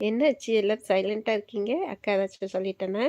என்னாச்சு எல்லாம் சைலண்டாக இருக்கீங்க? அக்கா ஏதாச்சும் சொல்லிட்டேன்னா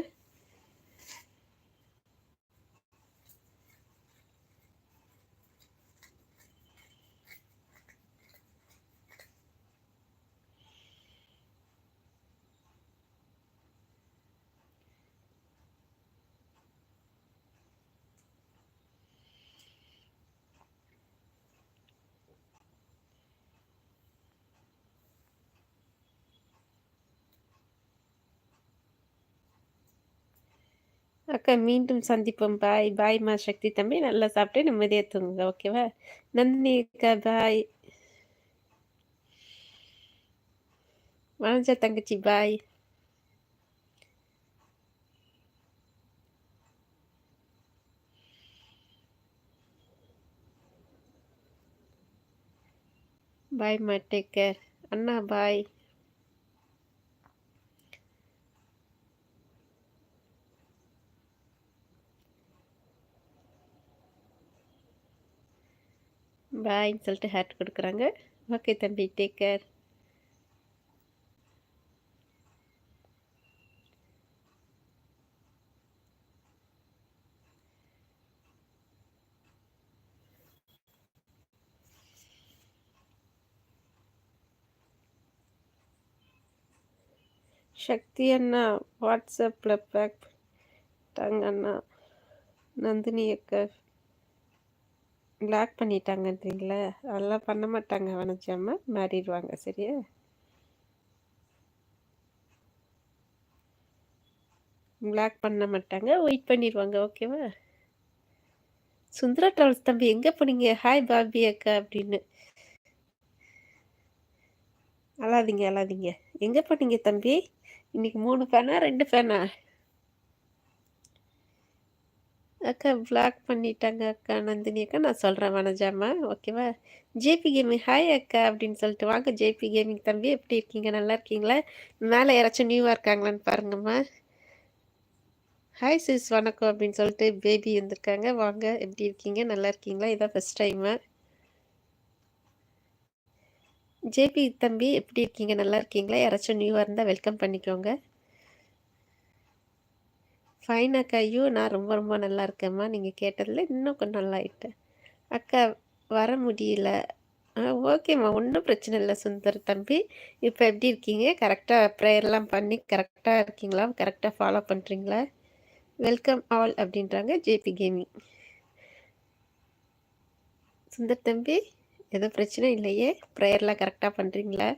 அக்கா மீண்டும் சந்திப்போம். பாய். பாய் மா சக்தி தம்பி. நல்லா சாப்பிட்டு நிம்மதியாக தூங்குங்க. ஓகேவா? நந்தினி அக்கா பாய். வணஞ்ச தங்கச்சி பாய். பாய் மா டேக் கேர் அண்ணா பாய். பாய்ன்னு சொல்லிட்டு ஹேட் கொடுக்குறாங்க. ஓகே தம்பி டேக் கேர் சக்தி அண்ணா வாட்ஸ்அப்பில் பேக் டாங்க அண்ணா. நந்தினி அக்கா. பிளாக் பண்ணிட்டாங்கன்றீங்களா அதெல்லாம் பண்ண மாட்டாங்க. வனஜாமா மாறிடுவாங்க. சரியா? பிளாக் பண்ண மாட்டாங்க. வெயிட் பண்ணிடுவாங்க. ஓகேவா சுந்தரா ட்ராவல்ஸ் தம்பி எங்கே போனீங்க? ஹாய் பாபி அக்கா அப்படின்னு. அழாதீங்க அழாதீங்க. எங்கே போனீங்க தம்பி? இன்னைக்கு மூணு ஃபேனா ரெண்டு ஃபேனா அக்கா பிளாக் பண்ணிட்டாங்க அக்கா நந்தினி அக்கா. நான் சொல்கிறேன் வனஜாமா ஓகேவா ஜேபி கேமிங் ஹாய் அக்கா அப்படின்னு சொல்லிட்டு. வாங்க ஜேபி கேமிங் தம்பி எப்படி இருக்கீங்க? நல்லா இருக்கீங்களா? மேலே யாராச்சும் நியூவாக இருக்காங்களான்னு பாருங்கம்மா. ஹாய் சிஸ் வணக்கம் அப்படின்னு சொல்லிட்டு பேபி வந்திருக்காங்க வாங்க எப்படி இருக்கீங்க? நல்லா இருக்கீங்களா? இதான் ஃபஸ்ட் டைமு ஜேபி தம்பி எப்படி இருக்கீங்க? நல்லா இருக்கீங்களா? யாராச்சும் நியூவாக இருந்தால் வெல்கம் பண்ணிக்கோங்க. ஃபைன் அக்கா. ஐயோ நான் ரொம்ப ரொம்ப நல்லா இருக்கேம்மா. நீங்கள் கேட்டதில் இன்னும் கொஞ்சம் நல்லா ஆயிட்டேன் அக்கா வர முடியல. ஆ ஓகேம்மா. ஒன்றும் பிரச்சனை இல்லை சுந்தர் தம்பி. இப்போ எப்படி இருக்கீங்க? கரெக்டாக ப்ரேயர்லாம் பண்ணி கரெக்டாக இருக்கீங்களா? கரெக்டாக ஃபாலோ பண்ணுறீங்களா வெல்கம் ஆல் அப்படின்றாங்க ஜேபி கேமிங் சுந்தர் தம்பி எதுவும் பிரச்சனை இல்லையே? ப்ரேயர்லாம் கரெக்டாக பண்ணுறீங்களா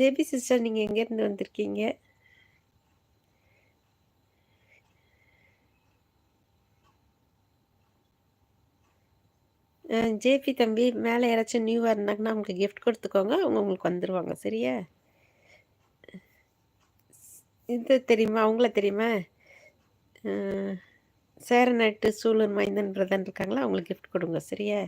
பேபி சிஸ்டர் நீங்கள் எங்கேருந்து வந்திருக்கீங்க? ஜேபி தம்பி மேலே யாராச்சும் நியூவாக இருந்தாங்கன்னா அவங்களுக்கு கிஃப்ட் கொடுத்துக்கோங்க. அவங்க உங்களுக்கு வந்துடுவாங்க சரியா? இது தெரியுமா? அவங்கள தெரியுமா? சேரநாட்டு சூழல் மைந்தன் பிரதன் இருக்காங்களா? அவங்களுக்கு கிஃப்ட் கொடுங்க. சரியா?